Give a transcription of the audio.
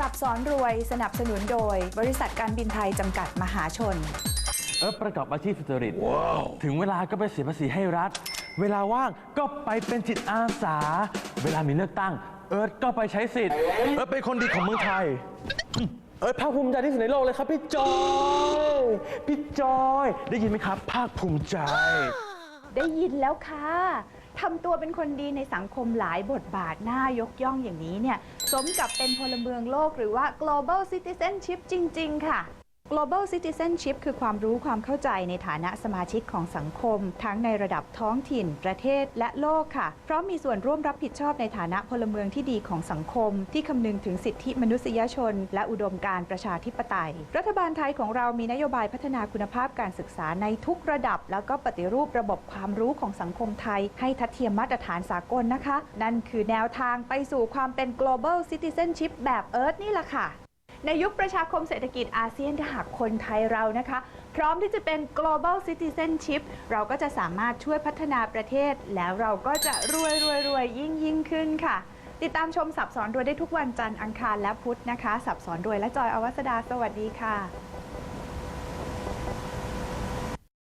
สับสอนรวยสนับสนุนโดย บริษัทการบินไทยจำกัดมหาชน เอิร์ธประกอบอาชีพสุจริต ถึงเวลาก็ไปเสียภาษีให้รัฐ เวลาว่างก็ไปเป็นจิตอาสา เวลามีเลือกตั้ง เอิร์ธก็ไปใช้สิทธิ์ เอิร์ธเป็นคนดีของเมืองไทย เอิร์ธภาคภูมิใจที่สุดในโลกเลยครับพี่จอย พี่จอย ได้ยินไหมครับ ภาคภูมิใจ ได้ยินแล้วค่ะ ทำตัวเป็นคนดีในสังคมหลายบทบาทน่ายกย่องอย่างนี้เนี่ย สมกับเป็นพลเมืองโลกหรือว่า global citizenship จริง ๆ ค่ะ global citizenship คือความรู้ความเข้าใจในฐานะสมาชิกของสังคม ทั้งในระดับท้องถิ่น ประเทศและโลกค่ะ เพราะมีส่วนร่วมรับผิดชอบในฐานะพลเมืองที่ดีของสังคม ที่คำนึงถึงสิทธิมนุษยชน และอุดมการประชาธิปไตย รัฐบาลไทยของเรามีนโยบายพัฒนาคุณภาพการศึกษาในทุกระดับ แล้วก็ปฏิรูประบบความรู้ของสังคมไทย ให้ทัดเทียมมาตรฐานสากลนะคะ นั่นคือแนวทางไปสู่ความเป็น global citizenship แบบเอิร์ธนี่แหละค่ะ ในยุคประชาคมเศรษฐกิจอาเซียนถ้าหากคนไทยเรานะคะ พร้อมที่จะเป็น global citizenship เราก็จะสามารถช่วยพัฒนาประเทศ แล้วเราก็จะรวยรวยรวยยิ่งยิ่งขึ้นค่ะ ติดตามชมสับสอนรวยได้ทุกวันจันทร์อังคารและพุธนะคะ สับสอนรวยและจอยอวัสดาสวัสดีค่ะ